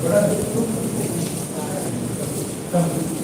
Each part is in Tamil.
Thank you.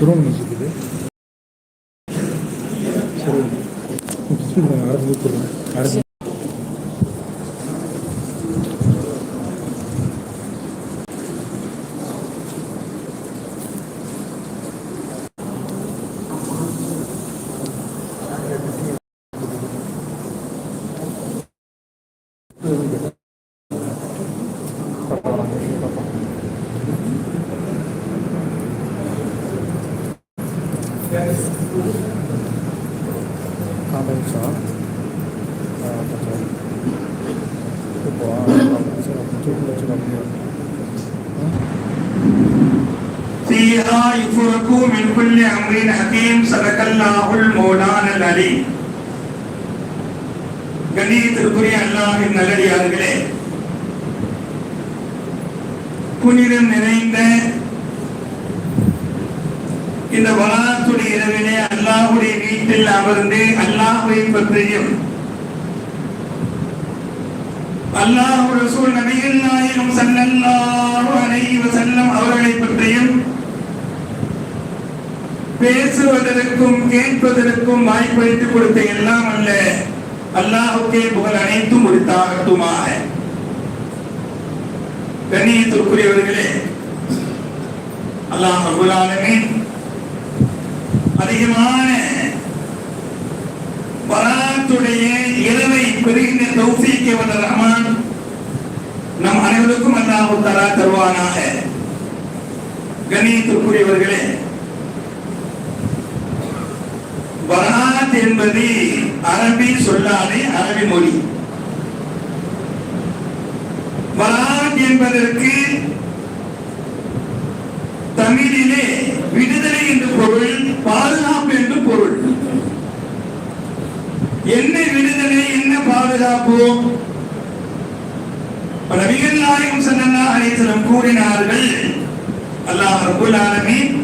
저런 모습이래. 저런, 알아보고, 알아보고. فيها يفرق من كل أمر حكيم صدق الله المولانا العليم கண்ணியத்திற்குரிய அல்லாஹின் நல்லடியார்களே புனிதம் நிறைந்த இந்த வளாத்துடைய இரவிலே அல்லாஹுடைய வீட்டில் அமர்ந்து அல்லாஹுவை பற்றியும் அல்லாஹ் ரசூல் நபிகள் நாயகம் ஸல்லல்லாஹு அலைஹி வஸல்லம் அவர்களை பற்றியும் பேசுவதற்கும் கேட்பதற்கும் வாய்ப்பளித்து கொடுத்த எல்லாம் அல்ல. அல்லாஹுக்கே புகழ் அனைத்தும் உரித்தாகட்டுமாக. கண்ணியத்திற்குரியவர்களே அல்லாஹ் ரபுல் அதிகமான வராத்துடைய எனவே பெறுகின்ற தௌசிக்கு வந்த ரஹ்மான் நம் அனைவருக்கும் அல்லாஹு தலா தருவானாக. கண்ணியத்திற்குரியவர்களே பராத் என்பது அரபி சொல்லாதே அரபி மொழி. பராத் என்பதற்கு தமிழிலே விடுதலை என்று பொருள் பாதுகாப்பு என்று பொருள் என்ன விடுதலை என்ன பாதுகாப்பு? நபிகள் நாயகம் ஸல்லல்லாஹு அலைஹி கூறினார்கள். அல்லாஹ் ரப்பல் ஆலமீன்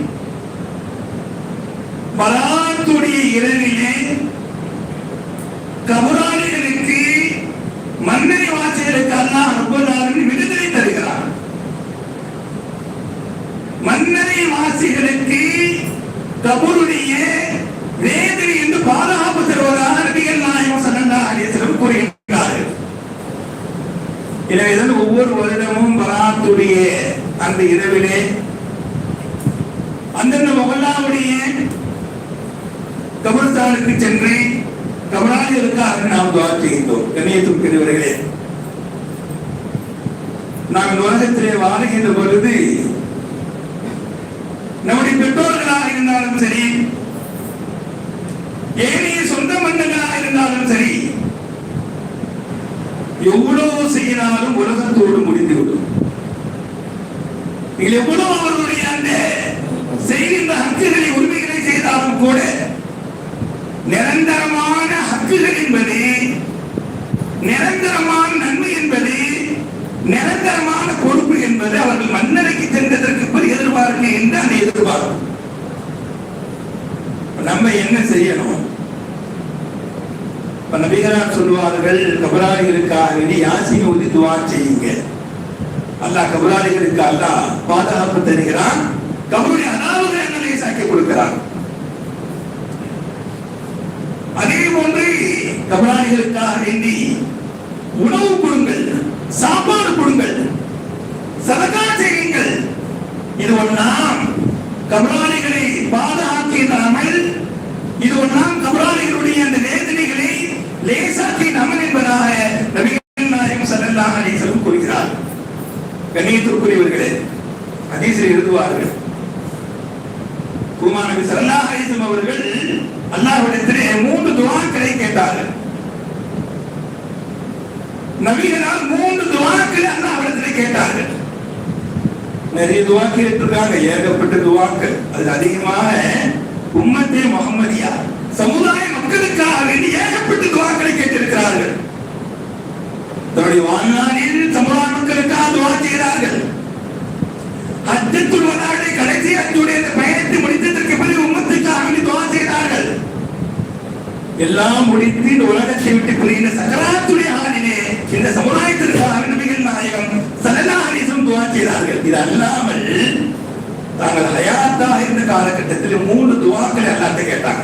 பராத்துடைய இரவிலே கபராளிகளுக்கு மன்னரை வாசிகளுக்கு அல்லாஹ் ரப்பல் ஆலமீன் விடுதலை தருகிறார். மன்னரை வாசிகளுக்கு கபருடைய வேதனை என்று பாதுகாப்பு தருவதாக நபிகள் நாயகம் ஸல்லல்லாஹு அலைஹி வஸல்லம் கூறுகிறார்கள் எனவேதான் ஒவ்வொரு வருடமும் பராத்துடைய அந்த இரவிலே அந்தந்த மொகல்லாவுடைய கபர்ஸ்தானுக்கு சென்று கபராஜருக்காக நாம் துவா செய்கின்றோம். கண்ணியத்துக்குரியவர்களே நாம் உலகத்திலே வாழுகின்ற பொழுது நம்முடைய பெற்றோர்களாக இருந்தாலும் சரி ஏனைய சொந்த மன்னர்களாக இருந்தாலும் சரி எவ்வளவு செய்யினாலும் உலகத்து எவ்வளவு அவர்களுடைய அந்த செய்கின்ற ஹக்குகளை உரிமைகளை செய்தாலும் கூட நிரந்தரமான ஹக்குகள் என்பது நிரந்தரமான நன்மை என்பது நிரந்தரமான பொறுப்பு என்பது அவர்கள் மன்னரைக்கு சென்றதற்கு பிறகு எதிர்பார்க்க என்று அந்த எதிர்பார்க்கும் நம்ம என்ன செய்யணும்? இப்ப நபிகளார் சொல்லுவார்கள் கபராளிகளுக்காக வேண்டி யாசின் ஓதி செய்யுங்க அல்லாஹ் கபராளிகளுக்கு அல்லாஹ் பாதுகாப்பு தருகிறான். கபருடைய அதாவது சாக்கி கொடுக்கிறான். அதே போன்று கபராளிகளுக்காக வேண்டி உணவு கொடுங்கள் சாப்பாடு கொடுங்கள் சதகா செய்யுங்கள். இது ஒன்றாம் கபராளிகளை பாதுகாக்கின்ற அமல் இது ஒன்றாம் கபராளிகளுடைய அந்த வேதனைகளை லேசாக்கின் அமல் என்பதாக நபிகள் நாயகம் எழுதுவார்கள். குமார் நபி ஸல்லல்லாஹு அவர்கள் அல்லாஹ்விடத்திலே மூன்று துவாக்களை கேட்டார்கள். நபிகளால் மூன்று துவாக்களை அல்லாஹ்விடத்திலே கேட்டார்கள். நிறைய துவாக்கி இருக்காங்க ஏகப்பட்ட துவாக்கள். அது அதிகமாக உம்மத்தே முகமதியா சமுதாய மக்களுக்காக வேண்டி ஏகப்பட்ட துவாக்களை கேட்டிருக்கிறார்கள். தன்னுடைய வாழ்நாளில் சமுதாய மக்களுக்காக துவா செய்கிறார்கள் ஹஜ்ஜத்துல் வதாவுடைய கடைசி ஹஜ்ஜுடைய பயணத்தை முடித்ததற்கு பிறகு உம்மத்துக்காக வேண்டி துவா செய்தார்கள் எல்லாம் முடித்து இந்த உலகத்தை விட்டு பிரிந்த சகராத்துடைய ஆளிலே இந்த சமுதாயத்திற்காக நபிகள் நாயகம் சலனாரிசம் துவா செய்தார்கள். இது அல்லாமல் தாங்கள் ஹயாத்தாக இருந்த காலகட்டத்தில் மூன்று துவாக்கள் எல்லாத்தையும் கேட்டாங்க.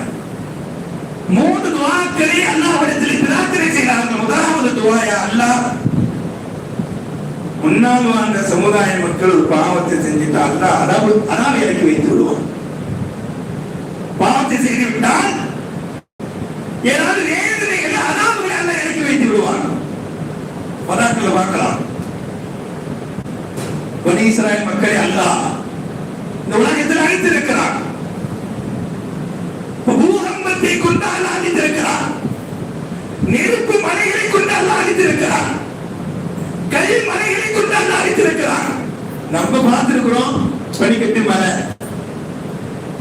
மூன்று துவாக்களை அல்லாஹ்விடத்தில் பிரார்த்தனை செய்தார்கள் முதலாவது துவாயா அல்லாஹ்? முன்னால் வாழ்ந்த சமுதாய மக்கள் ஒரு பாவத்தை செஞ்சுட்டா அல்லாஹ் அதாவது அதாவது இறக்கி வைத்து விடுவான். பாவத்தை செய்து விட்டால் ஏதாவது வேதனைகள் அதாவது அல்ல இறக்கி வைத்து விடுவான். பதாக்களை பார்க்கலாம். பனி மக்களே மக்களை அல்லாஹ் இந்த உலகத்தில் அழித்திருக்கிறான். பூகம்பத்தை கொண்டு அல்லாஹ் அழித்திருக்கிறான் நெருப்பு மலைகளை கொண்டு அல்லாஹ் அழித்திருக்கிறான் கல் மலைகளை கொண்டு அல்லாஹ் அழித்திருக்கிறான் நம்ம பார்த்திருக்கிறோம் படிக்கட்டு மலை.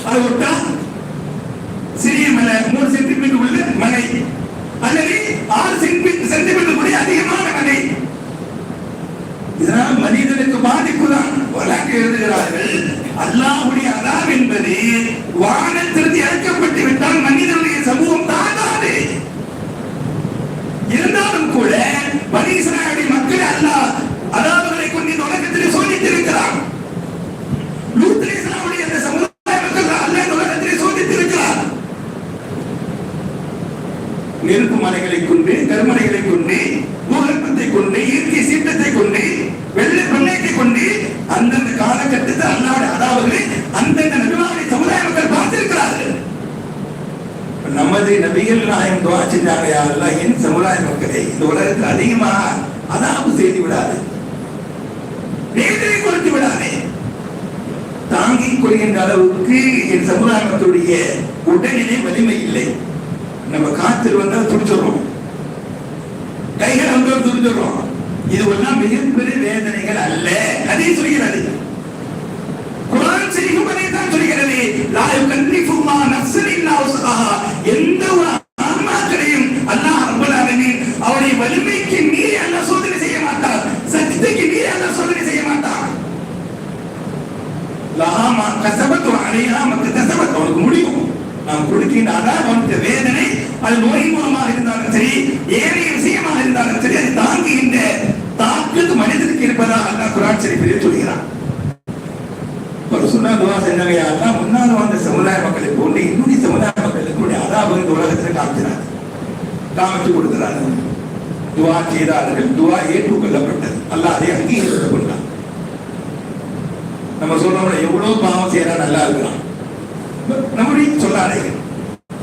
அது விட்டா சிறிய மலை மூணு சென்டிமீட்டர் உள்ள மலை. அல்லது ஆறு சென்டிமீட்டர் சென்டிமீட்டர் கூட அதிகமான மலை. இதனால் மனிதனுக்கு பாதிப்பு தான் வழக்கு எழுதுகிறார்கள் அல்லாஹுடைய அதாப் என்பது வானத்திற்கு இறக்கப்பட்டு விட்டால் மனிதனுடைய துவா செஞ்சாங்க யாரெல்லாம்? என் சமுதாய மக்களே இந்த உலகத்தில் அதிகமாக அதாவது செய்து விடாது. வேதனை கொடுத்து விடாதே. தாங்கிக் கொள்கின்ற அளவுக்கு என் சமுதாய மக்களுடைய உடல்நிலை வலிமை இல்லை. நம்ம காத்தில் வந்தால் துடிச்சிடுறோம். கைகள் வந்தால் துடிச்சிடுறோம். இது எல்லாம் மிகப்பெரிய வேதனைகள் அல்ல. அதே சொல்கிறது. குரான் செய்யும் தான் சொல்கிறது. லா யுகல்லிஃபுல்லா நஃப்ஸன் இல்லா எந்த ஒரு லஹா மா கஸபத் வ அவனுக்கு முடியும். நாம் கொடுக்கின்ற அதான் அவனுக்கு வேதனை அது நோய் மூலமாக இருந்தாலும் சரி ஏனைய விஷயமாக இருந்தாலும் சரி அது தாங்குகின்ற தாக்கத்து மனிதனுக்கு இருப்பதா அல்லா குரான் சரிப்பிலே சொல்கிறான். ஒரு சுண்ணா செஞ்சவையா செஞ்சாங்க முன்னால் வந்த சமுதாய மக்களை போன்று இன்னுடைய சமுதாய மக்களுக்கு அதாவது இந்த உலகத்தில் காமிக்கிறார் காமிச்சு கொடுக்கிறார்கள். துவா செய்தார்கள். துவா ஏற்றுக்கொள்ளப்பட்டது. அல்லாஹ் அதை அங்கீகரித்துக் கொண்டான். நம்ம சொல்றோம்ல எவ்வளவு பாவம் செய்யறா நல்லா இருக்கலாம். நம்முடைய சொல்லாதீங்க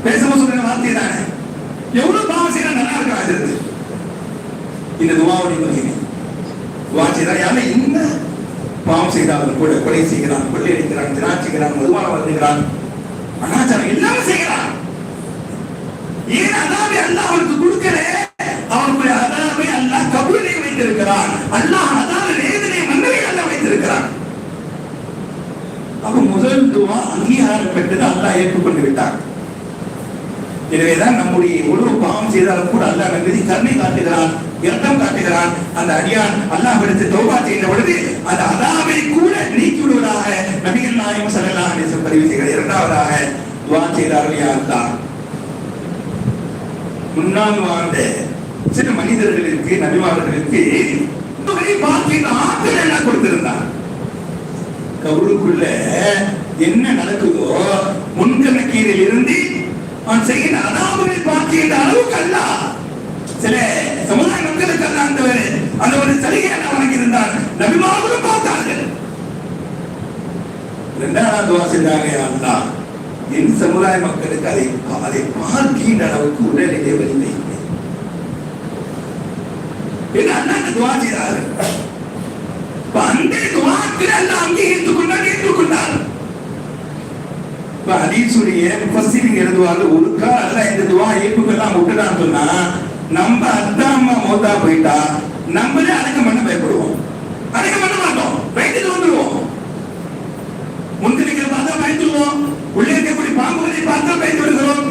பேசும்போது சொல்ற வார்த்தை தானே. எவ்வளவு பாவம் செய்யறா நல்லா இருக்கலாம் அது இந்த துவாவுடைய மகிமை துவா செய்தா யாரும் என்ன பாவம் செய்தாலும் கூட கொலை செய்கிறான் கொள்ளையடிக்கிறான் திராட்சிக்கிறான் மதுவான வருகிறான் அனாச்சாரம் எல்லாமே செய்கிறான். ஏன் அதாவே அல்லாஹ் அவனுக்கு கொடுக்கல? அவனுடைய அதாவை அல்லாஹ் கபூலை வைத்திருக்கிறான். அல்லாஹ் அதாவை வேதனை மன்னரை அல்லாஹ் வைத்திருக்கிறான் அப்ப தத்துவம் அங்கீகாரம் பெற்றது அல்லா ஏற்றுக்கொண்டு விட்டார் எனவேதான் நம்முடைய எவ்வளவு பாவம் செய்தாலும் கூட அல்லாஹ் நம்பி கருணை காட்டுகிறான் இரக்கம் காட்டுகிறான். அந்த அடியான் அல்லாஹ் எடுத்து தௌபா செய்த பொழுது அந்த அதாவை கூட நீக்கி விடுவதாக நபிகள் நாயகம் ஸல்லல்லாஹு அலைஹி பதிவு செய்கிறார். இரண்டாவதாக துவா செய்தார்கள் யா அல்லாஹ். முன்னால் வாழ்ந்த சில மனிதர்களுக்கு நபிமார்களுக்கு துணை ஆற்றல் எல்லாம் கொடுத்திருந்தார்? கவுருக்குள்ள என்ன நடக்குதோ முன்கணக்கீரில் இருந்து அவன் செய்கிற அனாமலை பார்க்கின்ற அளவுக்கு அல்ல சில சமுதாய மக்களுக்கு அல்ல அந்த ஒரு அந்த ஒரு சலுகையான அவனுக்கு இருந்தார் நபிமார்களும் பார்த்தார்கள். இரண்டாவது துவா அல்லா என் சமுதாய மக்களுக்கு அதை அதை பார்க்கின்ற அளவுக்கு உடல்நிலை வலிமை இல்லை அண்ணா அல்லாஹ் துவா செய்தார்கள். அந்த துவாக்கள் எல்லாம் அங்கே ஏற்றுக்கொண்டார் ஏற்றுக்கொண்டார். இப்ப ஹதீஸுடைய முஃபஸ்ஸிரின் எழுதுவாங்க ஒருக்கா அல்லாஹ் இந்த துவா ஏப்புக்கெல்லாம் விட்டுடான்னு சொன்னா நம்ம அத்தா அம்மா மௌத்தா போயிட்டா நம்மளே அடக்கம் பண்ண பயப்படுவோம். அடக்கம் பண்ண மாட்டோம். பயந்துட்டு வந்துருவோம். முன்கணிக்கிற பார்த்தா பயந்துடுவோம். உள்ளே இருக்கக்கூடிய பாம்புகளை பார்த்தா பயந்து விடுகிறோம்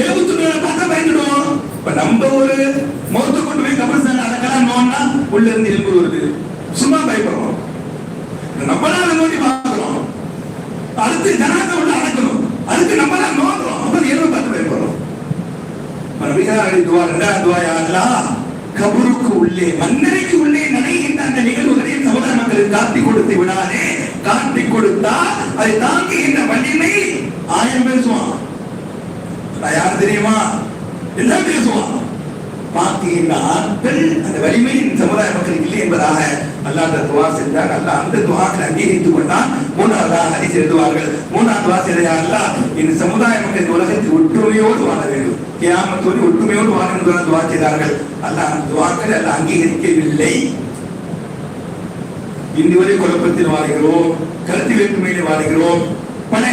எலும்பு துண்டுகளை பார்த்தா பயந்துடுவோம். இப்ப நம்ம ஒரு மௌத்த கொண்டு போய் கபர்ஸ்தான் அடக்கலாம்னோம்னா உள்ள இருந்து எலும்பு வருது. சும்மா பயப்படுறோம் நம்மளால நோண்டி பார்க்கிறோம். அடுத்து ஜனாத உள்ள அதுக்கு நம்ம தான் நோக்கிறோம் அப்ப என்ன பார்த்து பயப்படுறோம் நபிகாரி துவா ரெண்டாவது துவா கபருக்கு உள்ளே மன்னரைக்கு உள்ளே நடைகின்ற அந்த நிகழ்வுகளை சமுதாய மக்களுக்கு காட்டி கொடுத்து விடாதே. காட்டி கொடுத்தா அதை தாங்குகின்ற வலிமை ஆயிரம் பேசுவான் யார் தெரியுமா? எல்லாம் பேசுவான் பாக்கியின் ஆட்கள் அந்த வலிமையின் சமுதாய மக்களுக்கு இல்லை என்பதாக அல்லாஹ் துவா செஞ்சார் அல்லாஹ் அந்த துவாக்களை அங்கீகரித்துக் கொண்டான். மூணாவதாக ஹரிஸ் எழுதுவார்கள். மூணாவது துவா செய்த அல்லாஹ் இந்த சமுதாய மக்கள் இந்த உலகத்தில் ஒற்றுமையோடு வாழ வேண்டும். கியாமத்தோடு ஒற்றுமையோடு வாழ வேண்டும் என்று துவா செய்தார்கள். அல்லாஹ் அந்த துவாக்களை அல்லாஹ் அங்கீகரிக்கவில்லை. இன்று வரை குழப்பத்தில் வாழ்கிறோம் கருத்து வேற்றுமையில் வாழ்கிறோம் பல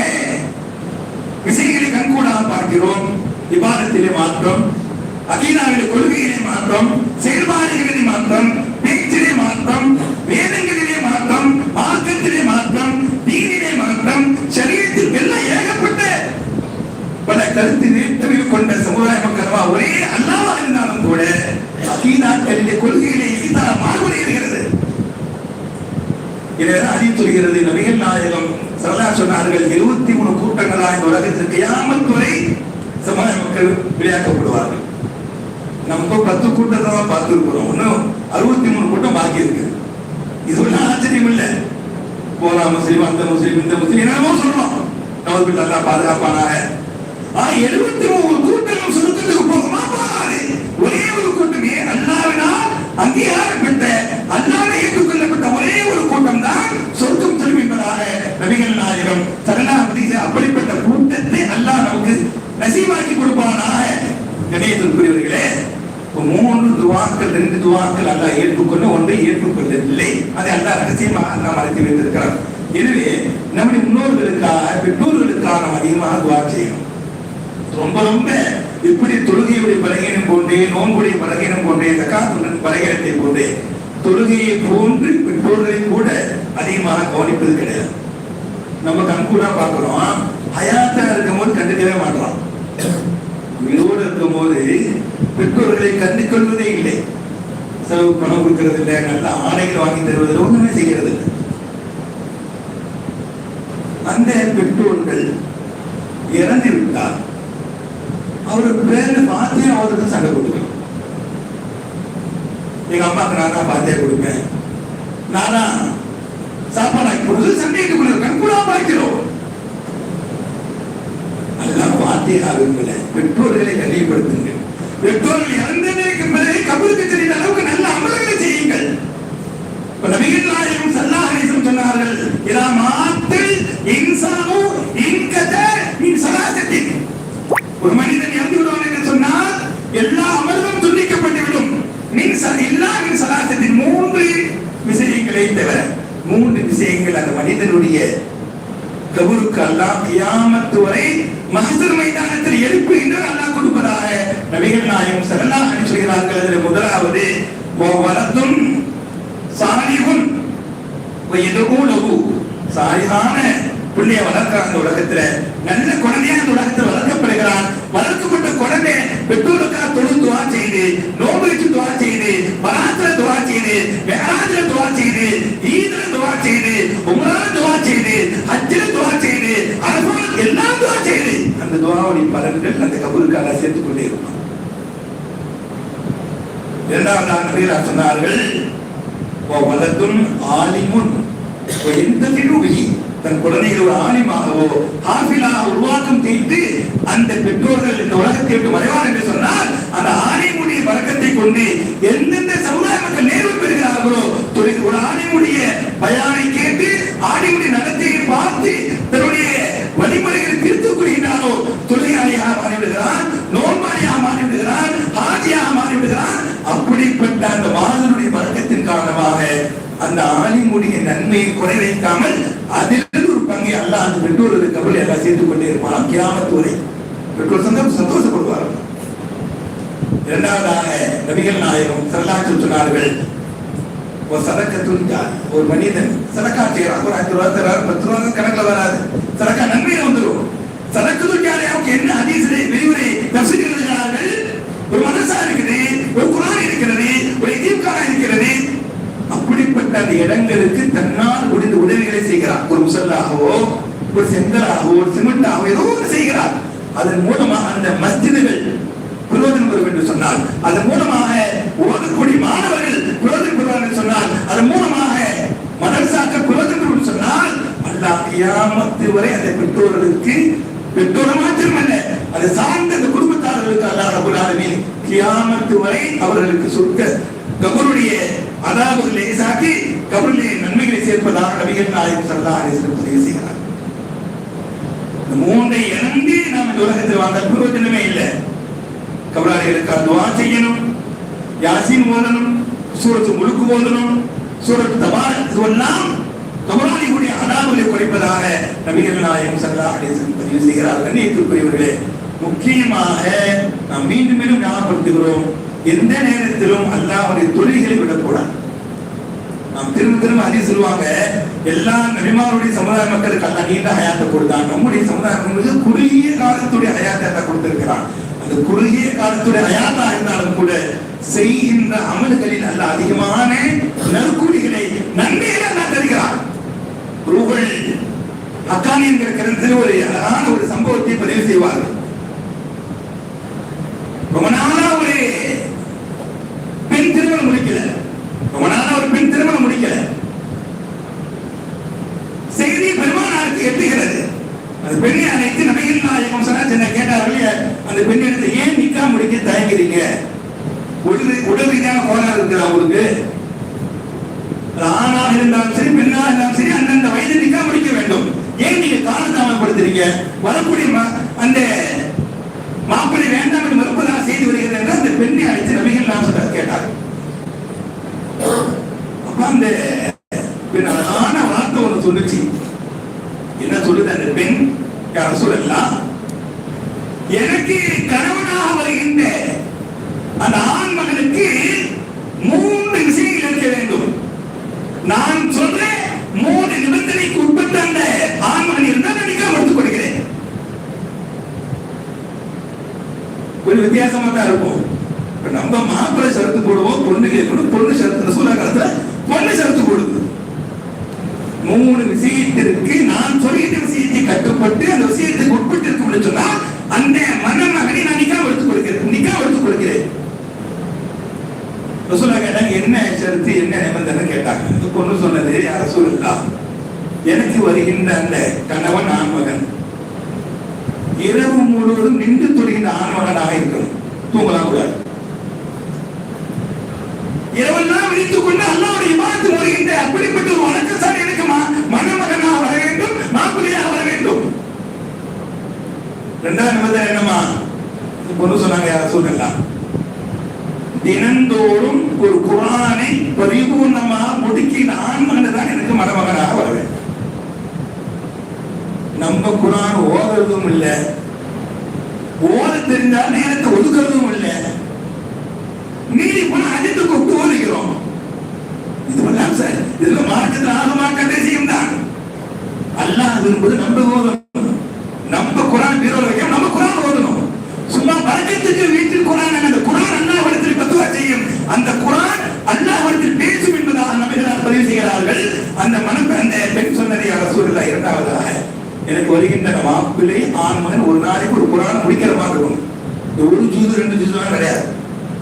விஷயங்களை கண்கூடாக பார்க்கிறோம் விவாதத்திலே மாற்றம் அகீதாவிலே கொள்கையிலே மாற்றம் செயல்பாடுகளிலே மாற்றம் பேச்சிலே மாற்றம் வேதங்களிலே மாற்றம் மார்க்கத்திலே மாற்றம் தீனிலே மாற்றம் சரீரத்தில் எல்லாம் ஏகப்பட்ட பல கருத்து நிறுத்தமிழ் கொண்ட சமுதாய மக்களவா ஒரே அல்லாவா இருந்தாலும் கூட சீனாக்களிலே கொள்கையிலே ஈதா மாறுபடுகிறது இதை அறிவித்துகிறது நபிகள் நாயகம் சரதா சொன்னார்கள் இருபத்தி மூணு கூட்டங்களா இந்த உலகத்திற்கு யாமல் துறை சமுதாய மக்கள் விளையாக்கப்படுவார்கள். நம்ம பத்து கூட்டத்தை தான் பார்த்துருக்கிறோம். இன்னும் அறுபத்தி மூணு கூட்டம் பாக்கி இருக்கு. இது ஒன்றும் ஆச்சரியம் இல்லை. போலா முஸ்லீம் அந்த முஸ்லீம் இந்த முஸ்லீம் என்னமோ சொல்றோம் நமக்கு நல்லா பாதுகாப்பானாக. ஆனா எழுபத்தி மூணு கூட்டம் சுருக்கத்துக்கு போகமா? போகாது. ஒரே ஒரு கூட்டமே அல்லாவினால் அங்கீகாரப்பட்ட அல்லாவே ஏற்றுக்கொள்ளப்பட்ட ஒரே ஒரு கூட்டம் தான் சொர்க்கம் திரும்பிப்பதாக நபிகள் நாயகம் சரணாபதி அப்படிப்பட்ட கூட்டத்தை அல்லா நமக்கு நசீவாக்கி கொடுப்பானாக கணேசனுக்குரியவர்களே இப்ப மூன்று துவாக்கள் ரெண்டு துவாக்கள் அல்லாஹ் ஏற்றுக்கொள்ள ஒன்றை ஏற்றுக்கொள்ளவில்லை. அதை அல்லாஹ் ரகசியமாக நாம் அழைத்து வைத்திருக்கிறோம் எனவே நம்முடைய முன்னோர்களுக்காக பெற்றோர்களுக்காக நாம் அதிகமாக துவா செய்யணும். ரொம்ப ரொம்ப இப்படி தொழுகையுடைய பலகீனம் போன்றே நோன்புடைய பலகீனம் போன்றே தக்காத்துடன் பலகீனத்தை போன்றே தொழுகையை போன்று பெற்றோர்களை கூட அதிகமாக கவனிப்பது கிடையாது. நம்ம கண்கூடா பார்க்கிறோம் ஹயாத்தா இருக்கும் போது கண்டுக்கவே மாட்டோம் உயிரோடு இருக்கும் போது பெற்றோர்களை கண்டு கொள்வதே இல்லை. செலவு பணம் கொடுக்கறது இல்லை நல்ல ஆடைகள் வாங்கி தருவதில் ஒன்றுமே செய்கிறது இல்லை. அந்த பெற்றோர்கள் இறந்து விட்டார் அவருக்கு பேர்ல பாத்தியா அவருக்கு சண்டை கொடுக்கணும் எங்க அம்மாக்கு நான் தான் பாத்தியா கொடுப்பேன். நானா சாப்பாடு ஆக்கி கொடுத்து சண்டைக்கு கொடுக்க கூட பார்க்கிறோம். எல்லாம் பார்த்தே விரும்பல பெற்றோர்களை கண்டிப்படுத்துங்க பெற்றோர்கள் இறந்ததற்கு பிறகு கபருக்கு தெரிந்த அளவுக்கு நல்ல அமல்களை செய்யுங்கள். இப்ப நபிகள் நாயகம் ஸல்லல்லாஹு சொன்னார்கள் இதா மாத்தில் இன்சானு இன்கத மின் ஸலாத்தத்தின் ஒரு மனிதன் இறந்து விடுவான் என்று சொன்னால் எல்லா அமல்களும் துண்டிக்கப்பட்டுவிடும். மின் ச எல்லா மின் ஸலாத்தத்தின் மூன்று விஷயங்களை தவிர மூன்று விஷயங்கள் அந்த மனிதனுடைய கபருக்கு அல்லாஹ் கியாமத்து வரை மஹ்சர் மைதானத்தில் எழுப்புகின்ற அல்லாஹ் கொடுப்பதாக நபிகள் நாயகம் ஸல்லல்லாஹு அலைஹி சொல்கிறார்கள் அதில் முதலாவது வலதும் சாலிஹுன் எதுவும் சாரிதான பிள்ளைய வளர்க்கிறான் அந்த உலகத்துல. நல்ல குழந்தையா அந்த உலகத்தில் வளர்க்கப்படுகிறான். வளர்க்கப்பட்ட குழந்தை பெற்றோருக்காக தொழு துவா செய்து நோம்பு வச்சு துவா செய்து பராத்திர துவா துவா செய்து ஈதுல துவா செய்து உமரான துவா செய்து ஹஜ்ஜில துவா செய்து அரபால் எல்லாம் துவா செய்து அந்த துவாவுடைய பலன்கள் அந்த கபூருக்காக சேர்த்துக் கொண்டே இருக்கும் இரண்டாவது நபிகளார் சொன்னார்கள் வலதும் ஆலிமுன் எந்த திருவி தன் குழந்தைகள் ஒரு ஆலிமாகவோ ஹாஃபிலாக உருவாக்கம் செய்து அந்த பெற்றோர்கள் இந்த உலகத்தை விட்டு மறைவார் என்று சொன்னால் அந்த ஆலிமுடைய வழக்கத்தை கொண்டு எந்தெந்த சமூக பெறுகிறார்களோ ஒரு ஆலிமுடைய பயானை கேட்டு ஆலிமுடைய நடத்தையை பார்த்து தன்னுடைய வழிமுறைகளை திருத்துக் கொள்கிறாரோ தொழிலாளியாக மாறிவிடுகிறான் நோன்பாளியாக மாறிவிடுகிறான் ஆதியாக மாறிவிடுகிறான். அப்படிப்பட்ட அந்த மாதனுடைய வழக்கத்தின் காரணமாக அந்த ஆலிமுடைய நன்மையை குறை வைக்காமல் அதிலிருந்து ஒரு பங்கை அல்லாஹ் அந்த பெற்றோர்களுக்கு கபல் எல்லாம் சேர்த்துக் கொண்டே இருப்பான். கியாமத்து பெற்றோர் சந்தோஷம் சந்தோஷப்படுவார்கள். இரண்டாவதாக நபிகள் நாயகம் சரலாற்று சொன்னார்கள் ஒரு சதக்கத்துன் ஜாதி ஒரு மனிதன் சதக்கா செய்யறான் ஒரு அஞ்சு ரூபா தராரு பத்து ரூபா கணக்குல வராது. சதக்கா நன்மையில வந்துடும் சதக்கத்துன் ஜாதியாவுக்கு என்ன அதிசய விரிவுரை தப்சீர் எழுதுகிறார்கள் ஒரு மனசா இருக்குது ஒரு குரான் இருக்கிறது ஒரு எதிர்கால இருக்கிறது. அப்படிப்பட்ட அந்த இடங்களுக்கு தன்னால் முடிந்த உதவிகளை செய்கிறார். ஒரு முசல்லாகவோ ஒரு செங்கலாகவோ ஒரு சிமெண்டாகவோ ஏதோ ஒன்று செய்கிறார். அதன் மூலமாக அந்த மஸ்ஜிதுகள் பிரயோஜனம் பெறும் என்று சொன்னால் அதன் மூலமாக ஓதக்கூடிய மாணவர்கள் பிரயோஜனம் பெறுவார்கள் என்று சொன்னால் அதன் மூலமாக மதரசாக்கள் பிரயோஜனம் பெறும் சொன்னால் அல்லா கியாமத்து வரை அந்த பெற்றோர்களுக்கு பெற்றோர் மாத்திரமல்ல அதை சார்ந்த அந்த குடும்பத்தாரர்களுக்கு அல்லாஹ் ரபுல் ஆலமீன் கியாமத்து வரை அவர்களுக்கு சொற்க கபருடைய அதாவது லேசாக்கி கபருடைய நன்மைகளை சேர்ப்பதாக நபிகள் நாயகம் சல்லா அலிஸ்லம் செய்கிறார் மூன்றை இறங்கி நாம் இந்த உலகத்தில் வாழ்ந்த பிரயோஜனமே இல்லை. கபராளிகளுக்கு துவா செய்யணும் யாசின் ஓதணும் சூரத்து முழுக்கு ஓதணும் சூரத்து தபார் இதுவெல்லாம் கபராளிகளுடைய அதாபங்களை குறைப்பதாக நபிகள் நாயகம் சல்லா அலிஸ்லம் பதிவு செய்கிறார். கண்ணியத்திற்குரியவர்களே முக்கியமாக நாம் மீண்டும் மீண்டும் ஞாபகப்படுத்துகிறோம் எந்த நேரத்திலும் அல்லாவுடைய தொழில்களை விடக்கூடாது. நாம் திரும்ப திரும்ப அதே சொல்லுவாங்க எல்லா நபிமாருடைய சமுதாய மக்களுக்கு அல்ல நீண்ட ஹயாத்தை கொடுத்தான். நம்முடைய சமுதாயம் குறுகிய காலத்துடைய ஹயாத்தை கொடுத்திருக்கிறான். அந்த குறுகிய காலத்துடைய ஹயாத்தா இருந்தாலும் கூட செய்கின்ற அமல்களில் அல்ல அதிகமான நற்கூலிகளை நன்மையில அல்ல தருகிறார். ரூபல் அக்கானி என்கிற கிரந்தத்தில் ஒரு அழகான ஒரு சம்பவத்தை பதிவு செய்வார்கள். ரொம்ப நாளா ஒரு பெண் திருமணம் முடிக்கல. ரொம்ப நாளா ஒரு பெண் திருமணம் முடிக்கல. செய்தி பெருமானாருக்கு எட்டுகிறது. அது பெண்ணை அழைத்து நபிகள் நாயகம் சொன்னா என்ன அந்த பெண்ணிடத்தை ஏன் நிக்கா முடிக்க தயங்குறீங்க? உடல் உடல் ரீதியான கோளாறு இருக்குது அவங்களுக்கு ஆணாக இருந்தாலும் சரி பெண்ணாக இருந்தாலும் சரி அந்தந்த வயது நிக்கா முடிக்க வேண்டும். ஏன் நீங்க காலதாமப்படுத்துறீங்க வரக்கூடிய அந்த மாப்பிள்ளை வேண்டாம் என்று மறுப்பதாக செய்து வருகிறது என்று அந்த பெண்ணை அழைத்து நபிகள் நாம் கேட்டார். அப்ப அந்த பெண் அழகான வார்த்தை ஒன்று சொல்லுச்சு. என்ன சொல்லுது அந்த பெண்? யார சொல்லலாம் எனக்கு கணவனாக வருகின்ற அந்த ஆண் மகனுக்கு மூன்று விஷயங்கள் இருக்க வேண்டும். நான் சொல்றேன் மூன்று நிபந்தனைக்கு உட்பட்ட அந்த ஆண் மகன் இருந்தால் நான் நிக்காம எடுத்துக் கொடுக்கிறேன் கொஞ்சம் வித்தியாசமா தான் இருக்கும். நம்ம மாப்பிள்ளை சரத்து போடுவோம் பொண்ணு கேட்கணும். பொண்ணு ஷரத்து சொல்ல காலத்துல பொண்ணு சரத்து போடுது. மூணு விஷயத்திற்கு நான் சொல்லிட்டு விஷயத்தை கட்டுப்பட்டு அந்த விஷயத்துக்கு உட்பட்டு இருக்கும் சொன்னா அந்த மணமகனை நான் நிக்கா எடுத்துக் கொடுக்கிறேன் நிக்கா எடுத்துக் கொடுக்கிறேன் ரசூலா கேட்டாங்க என்ன ஷரத்து என்ன நிபந்தனை கேட்டாங்க இந்த பொண்ணு சொன்னது அரசூல்லா எனக்கு வருகின்ற அந்த கணவன் ஆண்மகன். இரவு முழுவதும் நின்று தொழுகின்ற ஆண்மகனாக இருக்கணும். தூங்கலாம் கூடாது இரவெல்லாம் விழித்துக் கொண்டு அல்லாவுடைய இபாதத்து வருகின்ற அப்படிப்பட்ட ஒரு வணக்கசாலி எனக்கு மா- மணமகனாக வர வேண்டும் மாப்பிள்ளையாக வர வேண்டும். ரெண்டாவது நிபந்தனை என்னமா பொண்ணு சொன்னாங்க யார சொல்லலாம் தினந்தோறும் ஒரு குரானை பரிபூர்ணமாக முடுக்கின ஆண்மகனை தான் எனக்கு மணமகனாக வர நம்ம குரான் ஓதுறதும் இல்லை. ஓத தெரிஞ்சால் நேரத்தை ஒதுக்கிறதும் இல்லை. நீதி போன அஜித்து கொண்டு ஓதுகிறோம். இதுவெல்லாம் சார் இதுல மார்க்கத்தில் ஆகமாக்க தேசியம் தான். அல்லாஹ் விரும்புவது நம்ம ஓதணும் நம்ம குரான் பீரோல வைக்க நம்ம குரான் ஓதணும் சும்மா வழக்கத்துக்கு வீட்டில் குரான் அந்த குரான் அல்லாஹ் இடத்தில் பத்துவா செய்யும் அந்த குரான் அல்லாஹ் இடத்தில் பேசும் என்பதாக நபிகளார் பதிவு செய்கிறார்கள் அந்த மனம் அந்த பெண் சொன்னதை அரசூரில் இரண்டாவதாக எனக்கு வருகின்ற மாப்பிள்ளை ஆண் மகன் ஒரு நாளைக்கு ஒரு குரான் முடிக்கிற மாதிரி இருக்கும் இந்த ஒரு ஜூது ரெண்டு ஜூதுலாம் கிடையாது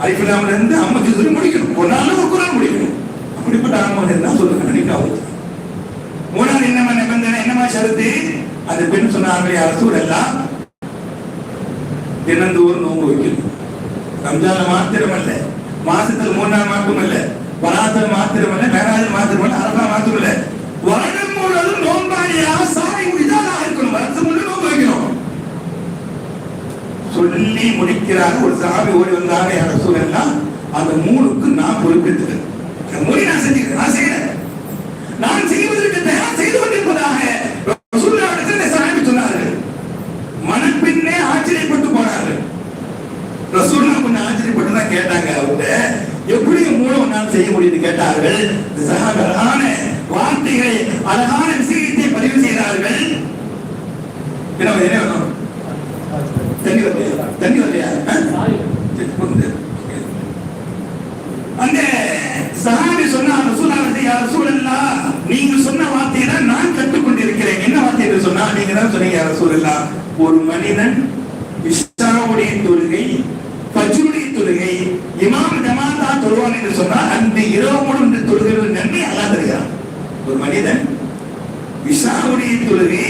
அலிஃபிலாமில் இருந்து அம்மா ஜூது முடிக்கணும் ஒரு நாள்ல ஒரு குரான் முடிக்கணும் அப்படிப்பட்ட ஆண் மகன் இருந்தா சொல்லுங்க மூணாவது என்னமா நிபந்தனை? என்னமா சருத்து அந்த பெண் சொன்னார்களே அரசூர் எல்லாம் தினந்தோறும் நோன்பு வைக்கணும். ரம்ஜான மாத்திரமல்ல மாசத்துல மூணு நாள் மட்டுமல்ல வராத்தல் மாத்திரமல்ல மேராஜ் மாத்திரமல்ல அரபா மாத்திரமல்ல வருடம் முழுவதும் நோன்பாளியாக சாலை முடிதாலா இருக்கணும். வருஷம் முழு நோன்பு வைக்கணும். சொல்லி முடிக்கிறாங்க. ஒரு சாமி ஓடி வந்தாங்க யார எல்லாம் அந்த மூணுக்கு நான் பொறுப்பேற்றுக்கிறேன். மொழி நான் செஞ்சுக்கிறேன். நான் செய்யறேன் நான் செய்வதற்கு தயார் செய்து கொண்டிருப்பதாக ரசூலுல்லாஹிடத்தில் இந்த சொன்னார்கள். மனப்பின்னே ஆச்சரியப்பட்டு போனார்கள். ரசூல்லா கொஞ்சம் ஆச்சரியப்பட்டு தான் கேட்டாங்க அவங்க எப்படி மூலம் நான் செய்ய முடியும்னு கேட்டார்கள். அழகான வார்த்தைகளை அழகான விஷயத்தை பதிவு செய்தார்கள். என்ன என்ன வேணும் தண்ணி வரலையா? தண்ணி வரலையா? அந்த சஹாபி சொன்னார் நீங்க சொன்ன வார்த்தையை தான் நான் கற்றுக்கொண்டிருக்கிறேன். என்ன வார்த்தை என்று சொன்னா நீங்க தான் சொன்னீங்க சூழல்லா ஒரு மனிதன் இஷாவுடைய தொழுகை பஜுடைய தொழுகை இமாம் ஜமாத்தா தொழுவான் என்று சொன்னால் அந்த இரவு முழு இந்த தொழுகிறது நன்மை அல்லா தருகிறான். ஒரு மனிதன் இஷாவுடைய தொழுகை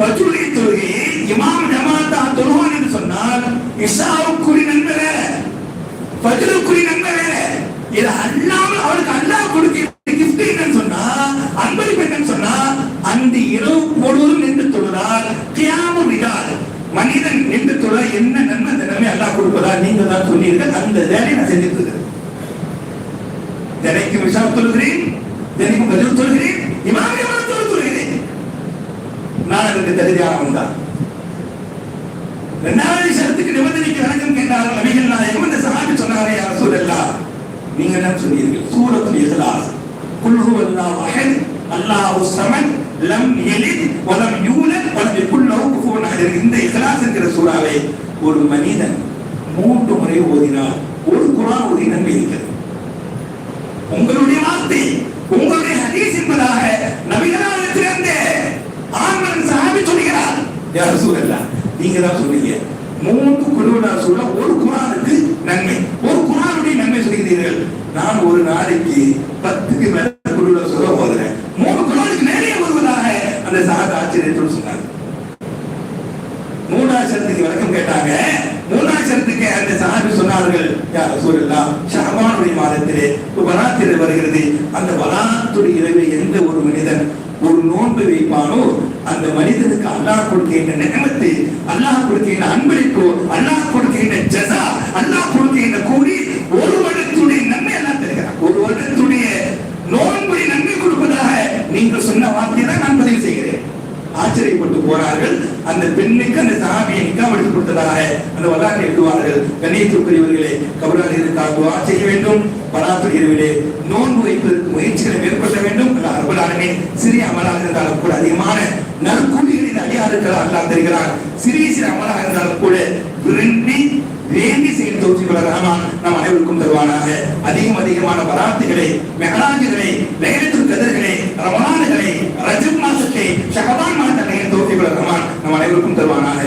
பஜுடைய தொழுகையை இமாம் ஜமாத்தா தொழுவான் என்று சொன்னால் இஷாவுக்குரிய நன்மை வேற பதிலுக்குரிய நன்மை வேற. இது அல்லாமல் அவருக்கு அல்லாஹ் கொடுக்க நின்று என்ன நன்மை தினமே நன்மை கொடுப்பதா? நீங்க தான் சொன்னீர்கள். அந்த வேலையை நான் செஞ்சுட்டு இருக்கிறேன் தினைக்கும் விஷா சொல்கிறேன் தினைக்கும் பதில் சொல்கிறேன் இமாம் இமாம் தொழு தொழுகிறேன் நான் எனக்கு தகுதியானவன் தான் இரண்டாவது விஷயத்துக்கு நிபந்தனைக்கு வணக்கம் கேட்டார்கள் நபிகள் நாயகம். இந்த சகாபி சொன்னாரே யார் சூழல்லா நீங்க என்ன சொன்னீர்கள்? சூரத்தில் இஹ்லாஸ். குல் ஹுவல்லாஹு அஹத் அல்லாஹு ஸமத் லம் யலித் வலம் யூலத் வலம் யகுல் லஹு. குஃபுவன் இந்த இஹ்லாஸ் என்கிற சூறாவை ஒரு மனிதன் மூன்று முறை ஓதினால் ஒரு குரான் ஓதி நன்மை இருக்கிறது. உங்களுடைய வார்த்தை உங்களுடைய ஹதீஸ் என்பதாக நபிகளாரிடத்திலிருந்து ஆண்மன் சாமி சொல்கிறார். யார் சூழல்ல நீங்க தான் சொன்னீங்க. மூன்று குழுவினர் சூழ ஒரு குரானுக்கு நன்மை. ஒரு குரானுடைய நன்மை சொல்கிறீர்கள். நான் ஒரு நாளைக்கு பத்துக்கு மேல குழுவினர் சொல்ல ஓதுறேன். மூணு குரானுக்கு மேலே வருவதாக அந்த சாத ஆச்சரியத்தோடு சொன்னார். மூணாசரத்துக்கு விளக்கம் கேட்டாங்க. மூணாசரத்துக்கு அந்த சஹாபி சொன்னார்கள் யார் ரசூலுல்லா ஷஹபானுடைய மாதத்திலே வராத்திரை வருகிறது. அந்த வராத்துடைய இரவு எந்த ஒரு மனிதன் ஒரு நோன்பு வைப்பானோ அந்த மனிதனுக்கு அல்லாஹ் கொடுக்கின்ற நியமத்து அல்லாஹ் கொடுக்கின்ற அன்பளிப்போ அல்லாஹ் கொடுக்கின்ற ஜஸா அல்லாஹ் கொடுக்கின்ற கூலி ஒரு வருடத்துடைய நன்மை எல்லாம் தருகிறார் ஒரு வருடத்துடைய நோன்பை நன்மை கொடுப்பதாக நீங்கள் சொன்ன வார்த்தையை தான் நான் பதிவு செய்கிறேன் ஆச்சரியப்பட்டு போனார்கள் அந்த பெண்ணுக்கு அந்த சாமியை நிக்காம எடுத்து கொடுத்ததாக அந்த வரலாற்றை எழுதுவார்கள் கண்ணியத்துக்குரியவர்களே கபரால் துவா செய்ய வேண்டும் பராத்துடைய நோன்பு வைப்பதற்கு முயற்சிகளை மேற்கொள்ள வேண்டும். அல்லாஹ் சிறிய அமலாக இருந்தாலும் கூட அதிகமான நற்கூலிகளின் அடியார்கள் அல்லா தெரிகிறார். சிறிய சிறிய அமலாக இருந்தாலும் கூட விரும்பி வேண்டி செய்யும் தோற்றிகளை ரஹமான் நம் அனைவருக்கும் தருவானாக. அதிகம் அதிகமான பராத்துகளை மெகராஜுகளை லைலத்துல் கதிர்களை ரமலான்களை ரஜப் மாசத்தை ஷஹபான் மாதத்தை தோற்றிகளை ரஹமான் நம் அனைவருக்கும் தருவானாக.